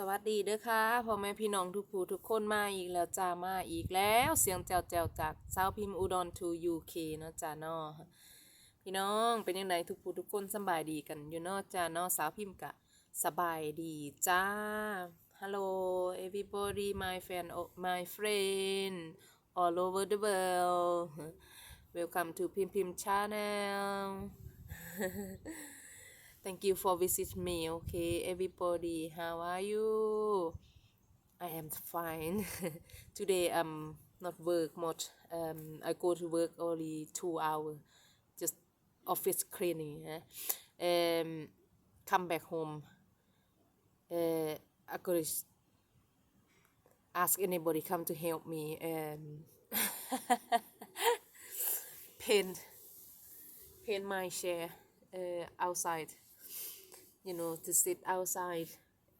สวัสดีเด้อค่ะพ่อแม่พี่น้องทุกผู้ทุกคนมาอีกแล้วจ้ามาอีกแล้วเสียงแจวแจวๆจากสาวพิมพ์อุดร to UK เนาะจ้าเนาะพี่น้องเป็นยังไงทุกผู้ทุกคนสบายดีกันอยู่เนาะจ้าเนาะสาวพิมพ์กะสบายดีจ้า Hello everybody my friend oh, my friend all over the world welcome to Pim Pim channel Thank you for visit me. Okay, everybody, how are you? I am fine. Today I'm not work much. Um, I go to work only two hours, just office cleaning. Um, come back home. Uh, I could ask anybody come to help me and paint paint my chair uh, outside you know, to sit outside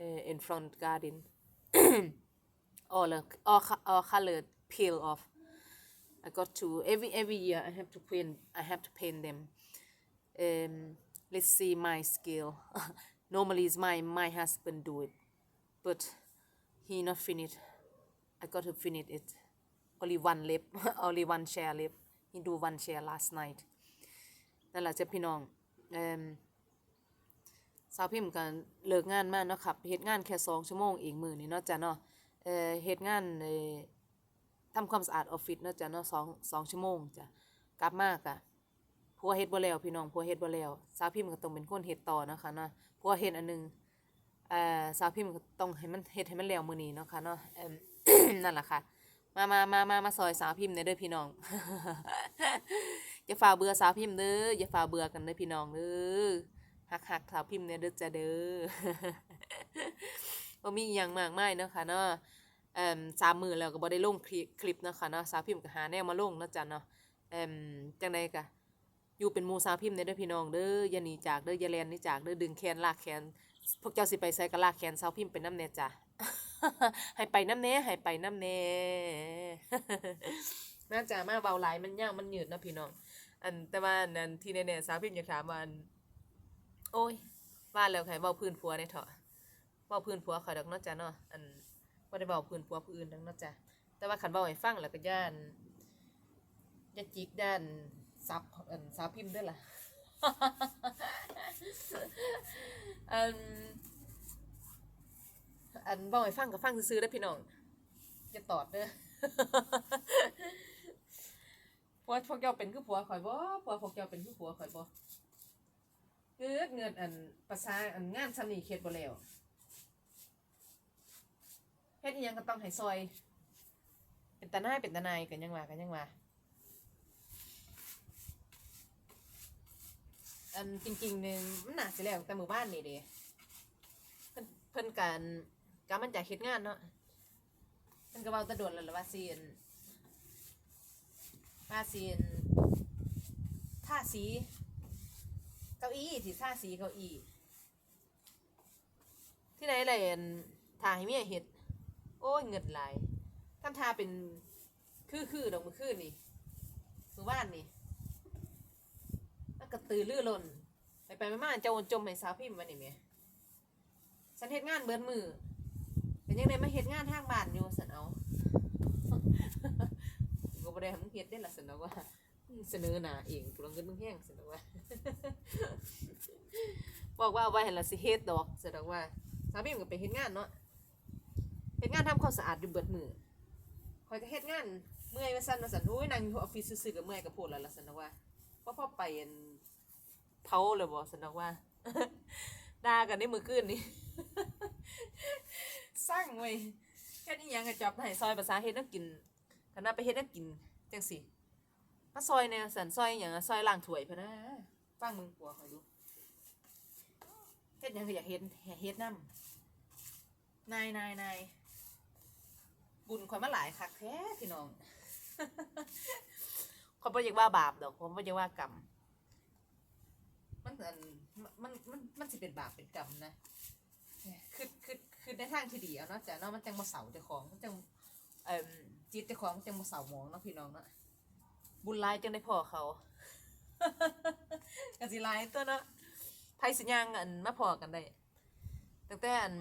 uh, in front garden. all the, all, co- all colored peel off. I got to every every year I have to paint I have to paint them. Um, let's see my skill. Normally it's my my husband do it, but he not finish. I got to finish it. Only one lip, only one share lip. He do one share last night. นั่นแหละจ้ะพี่น้องเอิ่ม สาวพิมพ์กันเลิกงานมาเนาะครับเฮ็ดงานแค่สองชั่วโมงเองมือนี้เนาะจ้ะเนาะเอ่อเฮ็ดงานเอ่อทำความสะอาดออฟฟิศเนาะจ้ะเนาะสองสองชั่วโมงจ้ะกลับมากะผัวเฮ็ดบ่แล้วพี่น้องผัวเฮ็ดบ่แล้วสาวพิมพ์ก็ต้องเป็นคนเฮ็ดต่อเนาะค่ะเนาะผัวเฮ็ดอันหนึงเอ่อสาวพิมพ์ก็ต้องให้มันเฮ็ดให้มันแล้วมื้อนี้เนาะค่ะเนาะเอิ่มนั่นล่ะค่ะมามามามามาซอยสาวพิมพ์เด้อเด้อพี่น้องอย่าฝ่าเบื่อสาวพิมพ์เด้ออย่าฝ่าเบื่อกันเด้อพี่น้องเด้อ หักหักสาวพิมพ์เนี่ยเด้อจ้าเด้อบ่มีอหยังมากมายเนาะค่ะเนาะเอ่มสามมือแล้วก็บ่ได้ลงคลิปคลิปเนาะค่ะเนาะสาวพิมพ์ก็หาแนวมาลงเนาะจ้ะเนาะเอ่มจังไดก็อยู่เป็นมูสาวพิมพ์เนี่ยเด้อพี่น้องเด้ออย่าหนีจากเด้ออย่าแลนนีจากเด้อดึงแขนลากแขนพวกเจ้าสิไปไสก็ลากแขนสาวพิมพ์ไปน้ำแน่จ้ะให้ไปน้ำแน่ให้ไปน้ำแน่น่าจะมาเบาหลายมันยาวมันหยืดนะพี่น้อง อันแต่ว่าอันที่แน่ๆสาวพิมพ์อยากถามว่า โอ้ยว่าแล้วใครเว้าพื้นผัวได้เถอะเว้าพื้นผัวข่อยดอกเนาะจ้ะเนาะอันบ่ได้เว้าพื้นผัวผู้อื่นดอกเนาะจ้ะแต่ว่าคันเว้าให้ฟังแล้วก็ย่านย่าจิกด้านซับอันสาวพิมพ์ด้อล่ะอันอันเว้าให้ฟังก็ฟังซื่อๆเด้อพี่น้องอย่าตอดเด้อผัวพวกเจ้าเป็นคือผัวข่อยบ่ผัวพวกเจ้าเป็นคือผัวข่อยบ่ เกิดเงินอันภาษาอันงานสำนีเข็ดบ่แล้วเฮ็ดอีหยังก็ต้องให้ซอย เป็นตาหน้ายเป็นตาหนายกันยังว่ากันยังว่าอันจริงๆหนึงมันน่าสิแล้วแต่หมู่บ้านนี่เด้เพิ่นเพิ่นกันกามันจากเฮ็ดงานเนาะเพิ่นก็เว้าตะโดนแล้วล่ะว่าสิอันว่าสิอันท่าสี ก้าอี้ที่ท่าสีเก้าอี้ ที่ไหนเลยทาให้เมียเห็ด โอ้ยเงินหลายทำทาเป็นคือคือดอกมือคืนนี่มือบ้านนี่แล้วก็ตือลือล่นไปไปมาๆเจ้าจมให้สาวพิมพ์มานี่เมียฉันเฮ็ดงานเบิดมือเป็นยังไงมาเฮ็ดงานทางบ้านอยู่สันเอาก็บ่ได้ให้มึงเฮ็ดได้ละสันเอาว่า เสนอหน้าเองกูลองเงินมึงแห้งสันอว่า บอกว่าเอาไว้ให้ละสิเฮ็ดดอกแสดงว่าสามีมันก็ไปเฮ็ดงานเนาะเฮ็ดงานทำความสะอาดอยู่เบิดมือคอยก็เฮ็ดงานเมื่อยว่าซั่นว่าซั่นโอ้ยนั่งอยู่ออฟฟิศซื่อๆก็เมื่อยก็โพดแล้วล่ะซั่นะว่าเพราะพอไปอันเผาเลยบ่ซั่นนะว่าด่ากันในมื้อคืนนี่สร้างเว้ยเฮ็ดอีหยังก็จอบให้ซอยภาษาเฮ็ดนวกินคันว่าไปเฮ็ดนวกินจังซี่ มาซอยแนวสันซอยหยังซอยล้างถ้วยพุ่นะฟังมึงผัวคอยดูเฮ็ดหยังก็อยากเฮ็ดอยากเฮ็ดน้ำนายนายนายบุญข่อยมาหลายคักแท้พี่น้องข่อยบ่อยากว่าบาปดอกผมบ่อยากว่ากรรมมันอันมันมันมันสิเป็นบาปเป็นกรรมนะคือคือคือในทางที่ดีเอาเนาะจ้ะเนาะมันจังบ่เสาเจ้าของมันจังเอ่อจิตเจ้าของมันจังบ่เสาหมองเนาะพี่น้องเนาะ บุญหลายจังได้พ่อเขาก็สิหลายตัวเนาะไทยสิย่างอันมาพอกันได้ตั้งแต่อัน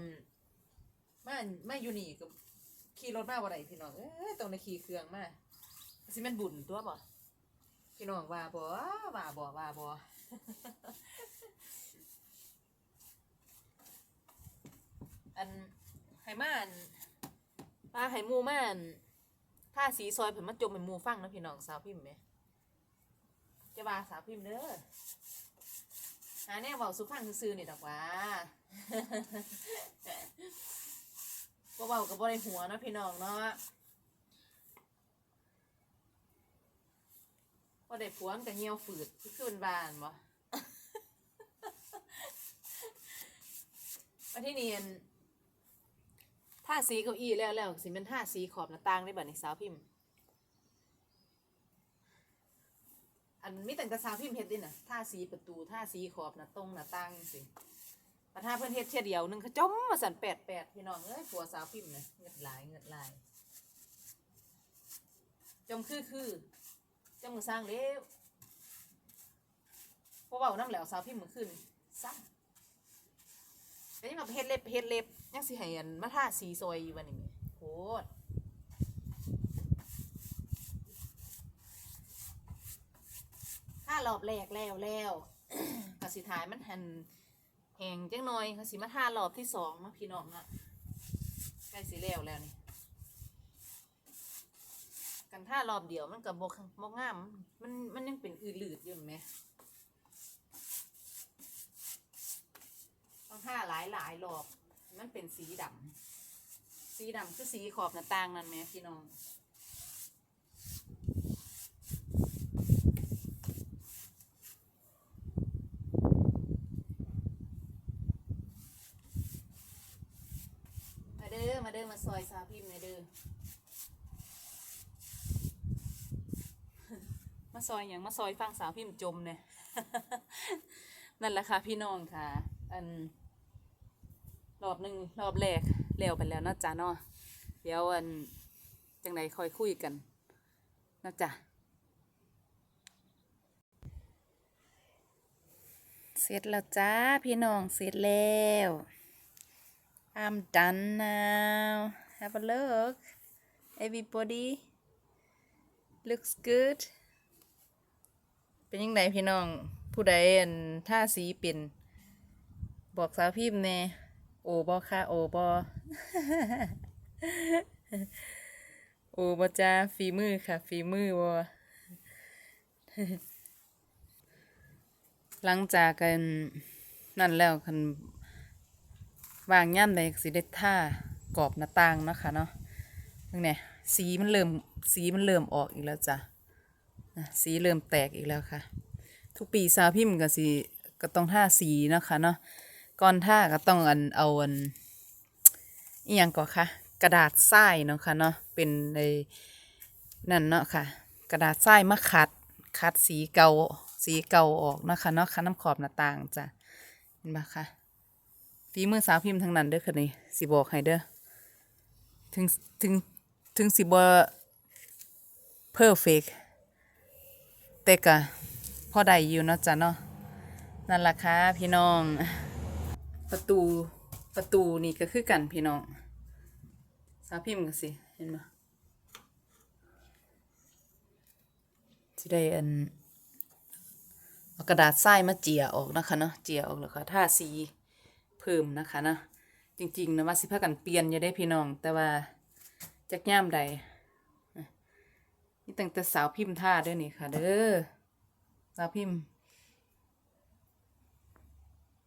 มามาอยู่นี่ก็ขี่รถมาบ่ได้พี่น้องเอ้ยต้องได้ขี่เครื่องมาสิแม่นบุญตัวบ่พี่น้องว่าบ่ว่าบ่ว่าบ่ อันไห้มานปลาไห้หมูมาน ถ้าสีซอยเพิ่นมาจมเป็นมูฟังนะพี่น้องสาวพิมพ์แหมจะว่าสาวพิมพ์เด้อหาแนวเว้าสุฟังซื่อๆนี่ยดอกว่าบ่เว้ากับบ่ได้หัวเนาะพี่น้องเนาะบ่ได้ผัวมันก็เหี่ยวฝืดคือคืนบ้านบ่มาที่นี่อันท่าสีเก้าอี้แล้วแล้วสิเป็นท่าสีขอบหน้าต่างได้บัดนี้สาวพิมพ์ อันมีแต่งแต่สาวพิมพ์เฮ็ดดิน่ะท่าสีประตูท่าสีขอบหน้าตรงหน้าต่างจังซี่ปัญหาเพิ่นเฮ็ดเที่ยเดียวหนึงเขาจมมาสั่นแปดแปดพี่น้องเอ้ยผัวสาวพิมพ์น่ะเงิดหลายเงิดหลายจมคือคือจมมือสร้างเร็วพอเว้าน้ำแล้วสาวพิมพ์มื้อคืนซ้ำ นยังแบบเฮ็ดเล็บเฮ็ดเล็บยังสิให้อันมาทาสีซอยอยู่วันนี้โคตรถ้ารอบแรกแล้วแล้วก็สิถ่ายมันหันแหงจังหน่อยก็สิมาทารอบที่สองมาพี่น้องนะใกล้สิแล้วแล้วนี่กันท่ารอบเดียวมันกับบกบกงาม มันมันยังเป็นอืดลืดอยู่ไหม ต้องห้าหลายหลายรอบ มันเป็นสีดำสีดำคือสีขอบหน้าต่างนั่นไหมพี่น้องมาเด้อมาเด้อมาซอยซาพิมพ์หน่อยเด้อมาซอยอย่างมาซอยฟังสาวพิมพ์จมเนี่ยนั่นแหละค่ะพี่น้องค่ะ อัน รอบหนึ่งรอบแรกแล้วไปแล้วนาะจ๊ะเนาะเดี๋ยวอันจังใดคอยคุยกันนาะจ๊ะเสร็จแล้วจ้าพี่น้องเสร็จแล้ว I'm done now have a look everybody looks good เป็นยังไงพี่น้องผู้ใดอันท่าสีเป็น บอกสาวพิมพ์แน่ โอบอค่ะโอบอโอบอจ้าฝีมือค่ะฝีมือบอหลังจากกันนั่นแล้วคันวางย่ำใดสิได้ท่ากรอบหน้าต่างนะคะเนาะนี่ไงสีมันเริ่มสีมันเริ่มออกอีกแล้วจ้ะสีเริ่มแตกอีกแล้วค่ะ ทุกปีสาวพิมพ์ก็สิก็ต้องท่าสีนะคะเนาะ ก่อนท่าก็ต้องอันเอาอันอีหยังก่อนคะกระดาษทรายเนาะค่ะเนาะเป็นในนั่นเนาะค่ะ กระดาษทรายมาขัดขัดสีเก่าสีเก่าออกเนาะค่ะเนาะคัดน้ำขอบหน้าต่างจ้ะเห็นปะคะฝีมือสาวพิมพ์ทั้งนั้นเด้อค่ะนี่สิบอกให้เด้อถึงถึงถึงสิบ่เพอร์เฟกแต่ก็พอได้อยู่เนาะจ้ะเนาะนั่นล่ะค่ะพี่น้อง ประตูประตูนี่ก็คือกันพี่น้องสาวพิมพ์ก็สิเห็นไหมสิได้อันเอากระดาษทรายมาเจียออกนะคะเนาะเจียออกแล้วก็ทาสีเพิ่มนะคะเนาะจริงๆนะว่าสิพากันเปลี่ยนอย่าได้พี่น้อง แต่ว่าจักย่ามใดนะนี่ตั้งแต่สาวพิมพ์ท่าด้วยนี่ค่ะ เด้อสาวพิมพ์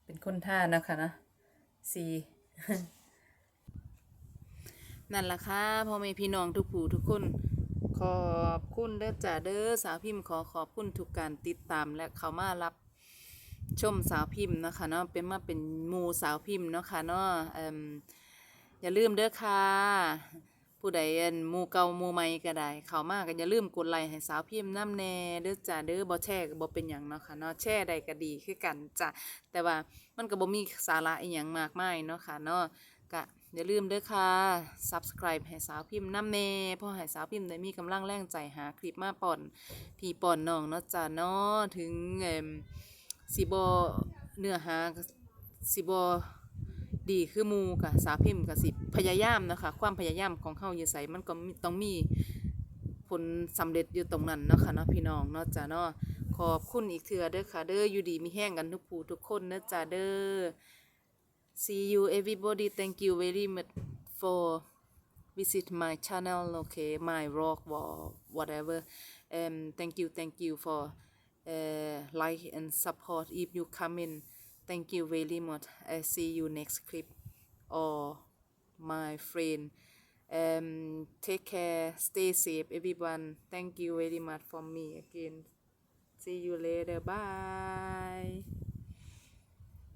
เป็นคนท่านะคะนะสีนั่นล่ะค่ะพ่อแม่พี่น้องทุกผู้ทุกคน ขอบคุณเด้อจ่าเด้อสาวพิมพ์ขอขอบคุณทุกการติดตามและเขามารับชมสาวพิมพ์นะคะเนาะเป็นมาเป็นมูสาวพิมพ์เนาะค่ะเนาะออย่าลืมเด้อค่ะ ผู้ใดอันหมูเก่าหมูใหม่ก็ได้ เขามากันอย่าลืมกดไลค์ให้สาวพิมพ์น้ำแน่เด้อจ้าเด้อบ่แชร์ก็บ่เป็นหยังเนาะค่ะเนาะแชร์ได้ก็ดีคือกันจ้ะแต่ว่ามันก็บ่มีสาระอีหยังมากมายเนาะค่ะเนาะก็อย่าลืมเด้อค่ะ subscribe ให้สาวพิมพ์น้ำแน่เพราะให้สาวพิมพ์ได้มีกำลังแรงใจหาคลิปมาป่อนพี่ป่อนน้องเนาะจ้าเนาะถึงเอ่มสิบ่เนื้อหาสิบ่ ดีคือมู่กะสาพิมพ์ก็สิพยายามนะคะ ความพยายามของเฮาอยู่ไสมันก็ต้องมีผลสำเร็จอยู่ตรงนั้นเนาะค่ะเนาะพี่น้องเนาะจ้ะเนาะขอบคุณอีกเทื่อเด้อค่ะ เด้ออยู่ดีมีแห้งกันทุกผู้ทุกคนเด้อจ้ะเด้อ see you everybody thank you very much for visit my channel okay my rock or whatever um thank you thank you for uh, like and support if you come in thank you very much. I see you next clip. Or my friend. Um take care. Stay safe everyone. Thank you very much for me again. See you later. Bye